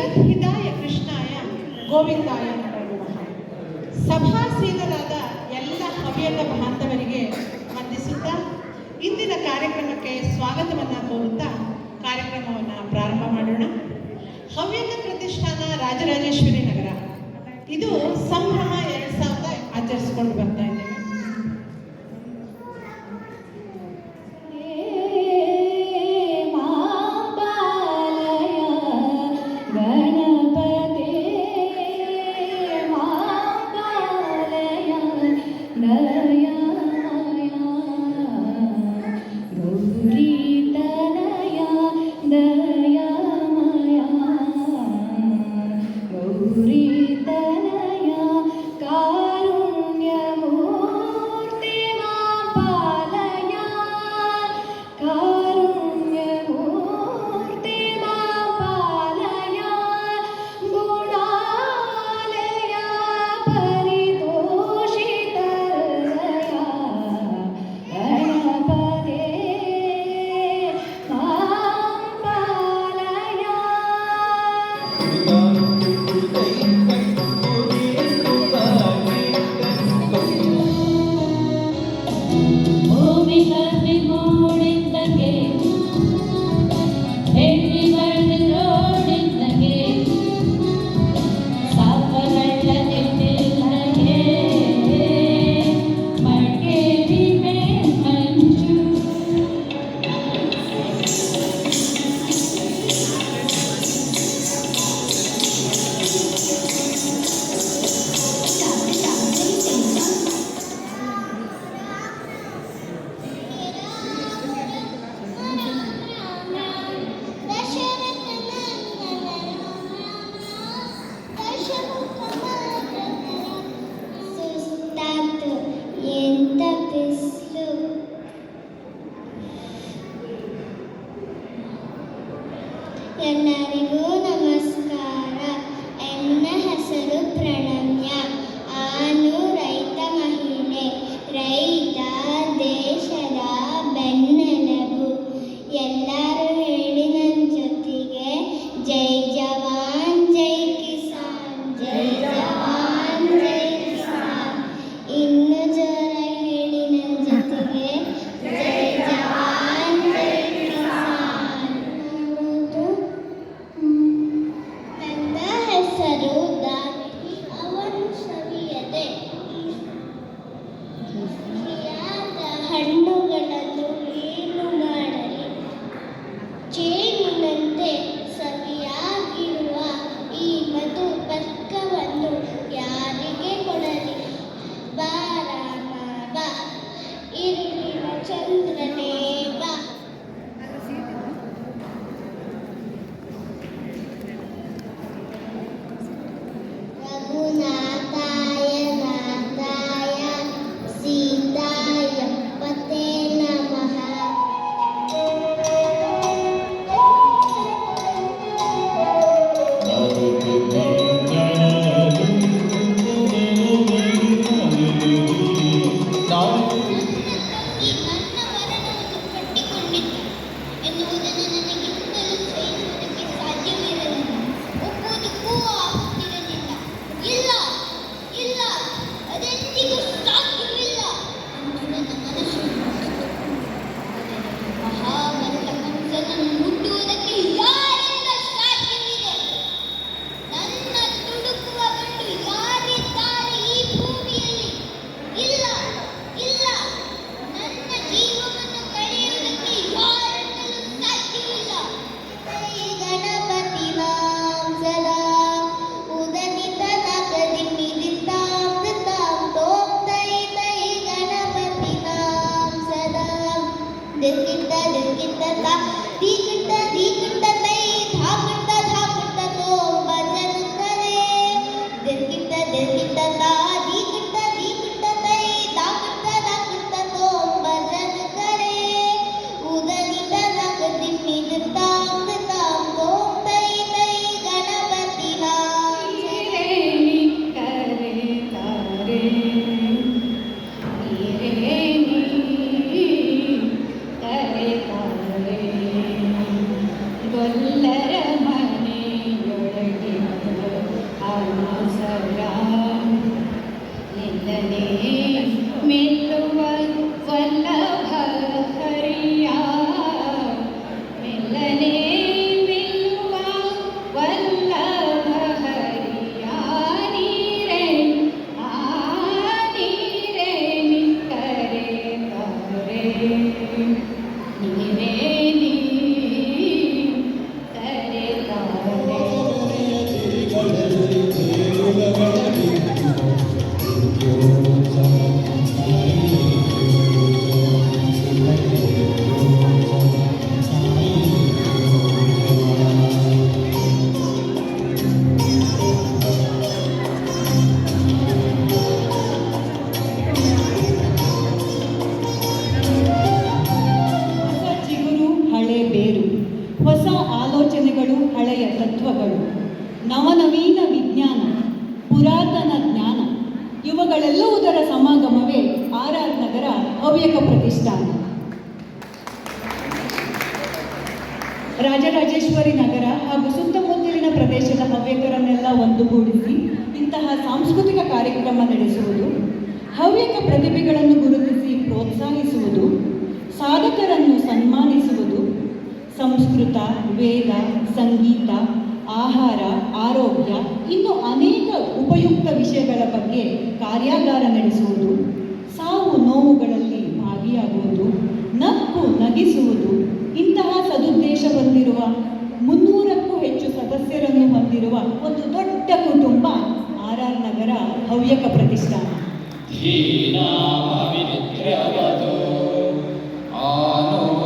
ಜಗತ್ ಹಿತಾಯ ಕೃಷ್ಣಾಯ ಗೋವಿಂದಾಯ ಸಭಾಸೀನರಾದ ಎಲ್ಲ ಹವ್ಯಕ ಬಾಂಧವರಿಗೆ ವಂದಿಸುತ್ತಾ ಇಂದಿನ ಕಾರ್ಯಕ್ರಮಕ್ಕೆ ಸ್ವಾಗತವನ್ನು ಕೋರುತ್ತಾ ಕಾರ್ಯಕ್ರಮವನ್ನು ಪ್ರಾರಂಭ ಮಾಡೋಣ. ಹವ್ಯಕ ಪ್ರತಿಷ್ಠಾನ ರಾಜರಾಜೇಶ್ವರಿ ನಗರ. ಇದು ಸಂಭ್ರಮ ಎರಡು ಸಾವಿರದ ಆಚರಿಸಿಕೊಂಡು ಬರ್ತಾ ಇದೆ. ദുഃഖിത്ത ദുഃഖിത്ത തീ കിട്ട തീ ಇವುಗಳೆಲ್ಲವುದರ ಸಮಾಗಮವೇ ಆರ್ ಆರ್ ನಗರ ಹವ್ಯಕ ಪ್ರತಿಷ್ಠಾನ. ರಾಜರಾಜೇಶ್ವರಿ ನಗರ ಹಾಗೂ ಸುತ್ತಮುತ್ತಲಿನ ಪ್ರದೇಶದ ಹವ್ಯಕರನ್ನೆಲ್ಲ ಒಂದುಗೂಡಿಸಿ ಇಂತಹ ಸಾಂಸ್ಕೃತಿಕ ಕಾರ್ಯಕ್ರಮ ನಡೆಸುವುದು, ಹವ್ಯಕ ಪ್ರತಿಭೆಗಳನ್ನು ಗುರುತಿಸಿ ಪ್ರೋತ್ಸಾಹಿಸುವುದು, ಸಾಧಕರನ್ನು ಸನ್ಮಾನಿಸುವುದು, ಸಂಸ್ಕೃತ, ವೇದ, ಸಂಗೀತ ಆಹಾರ, ಆರೋಗ್ಯ, ಇನ್ನು ಅನೇಕ ಉಪಯುಕ್ತ ವಿಷಯಗಳ ಬಗ್ಗೆ ಕಾರ್ಯಾಗಾರ ನಡೆಸುವುದು, ಸಾವು ನೋವುಗಳಲ್ಲಿ ಭಾಗಿಯಾಗುವುದು, ನಕ್ಕು ನಗಿಸುವುದು, ಇಂತಹ ಸದುದ್ದೇಶ ಹೊಂದಿರುವ, ಮುನ್ನೂರಕ್ಕೂ ಹೆಚ್ಚು ಸದಸ್ಯರನ್ನು ಹೊಂದಿರುವ ಒಂದು ದೊಡ್ಡ ಕುಟುಂಬ ಆರ್ ಆರ್ ನಗರ ಹವ್ಯಕ ಪ್ರತಿಷ್ಠಾನ ಆನೋ